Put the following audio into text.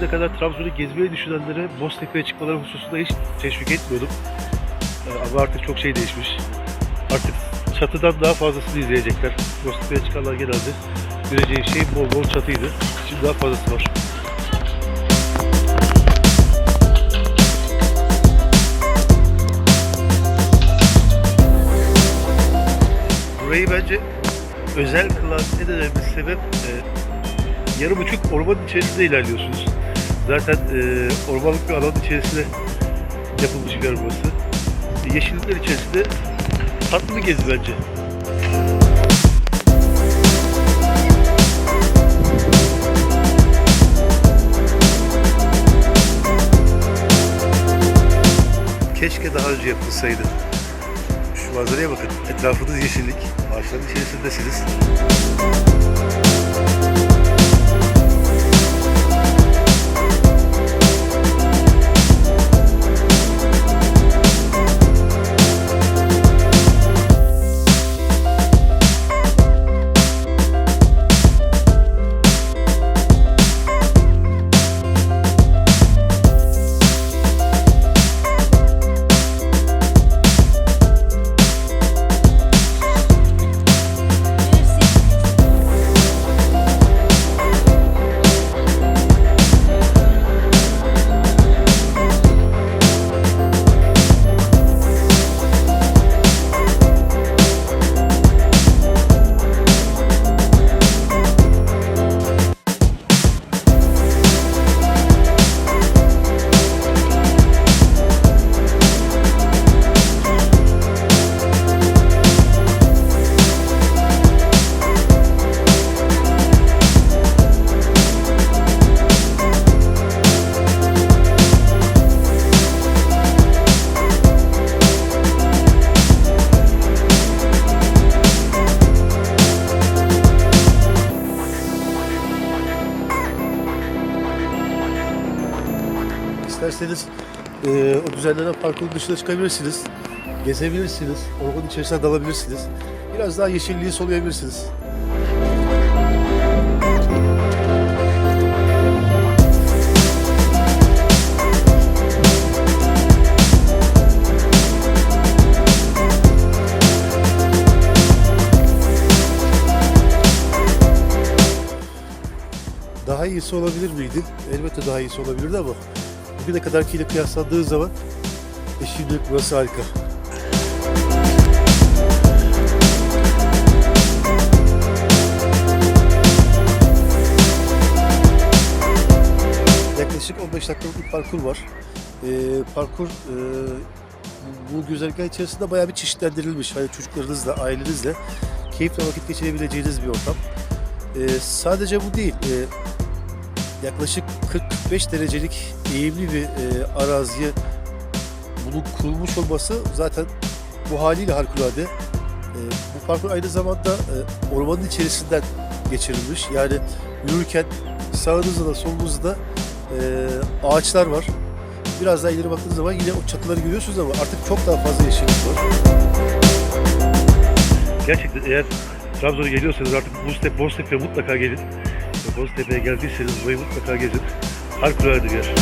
bugüne kadar Trabzon'u gezmeyi düşünenlere Boztepe'ye çıkmaları hususunda hiç teşvik etmiyordum. Ama artık çok şey değişmiş. Artık çatıdan daha fazlasını izleyecekler. Boztepe'ye çıkanlar genelde göreceği şey bol bol çatıydı. Şimdi daha fazlası var. Burayı bence özel kılan en önemli sebep e, yarım buçuk ormanın içerisinde ilerliyorsunuz. Zaten e, ormanlık bir alanın içerisinde yapılmış bir yer burası. E, yeşillikler içerisinde tatlı bir gezi bence. Keşke daha önce yapılsaydı. Şu manzaraya bakın. Etrafınız yeşillik. Ağaçların içerisindesiniz. İsterseniz e, o düzenlenen parkurun dışına çıkabilirsiniz. Gezebilirsiniz. Ormanın içerisine dalabilirsiniz. Biraz daha yeşilliği soluyabilirsiniz. Daha iyisi olabilir miydi? Elbette daha iyisi olabilirdi ama bugüne kadarkiyle kıyaslandığı zaman e şimdi burası harika. Yaklaşık 15 dakikalık bir parkur var. Ee, parkur e, bu, güzergah içerisinde bayağı bir çeşitlendirilmiş. Hani çocuklarınızla, ailenizle keyifle vakit geçirebileceğiniz bir ortam. Ee, sadece bu değil. Ee, yaklaşık 45 derecelik eğimli bir e, araziye bunun kurulmuş olması zaten bu haliyle harikulade. E, bu parkur aynı zamanda e, ormanın içerisinden geçirilmiş. Yani yürürken sağınızda da solunuzda e, ağaçlar var. Biraz daha ileri baktığınız zaman yine o çatıları görüyorsunuz ama artık çok daha fazla yeşillik var. Gerçekten eğer Trabzon'a geliyorsanız artık Boztepe, Boztepe'ye mutlaka gelin. Boztepe'ye geldiyseniz burayı mutlaka gezin. Harikulade bir yer.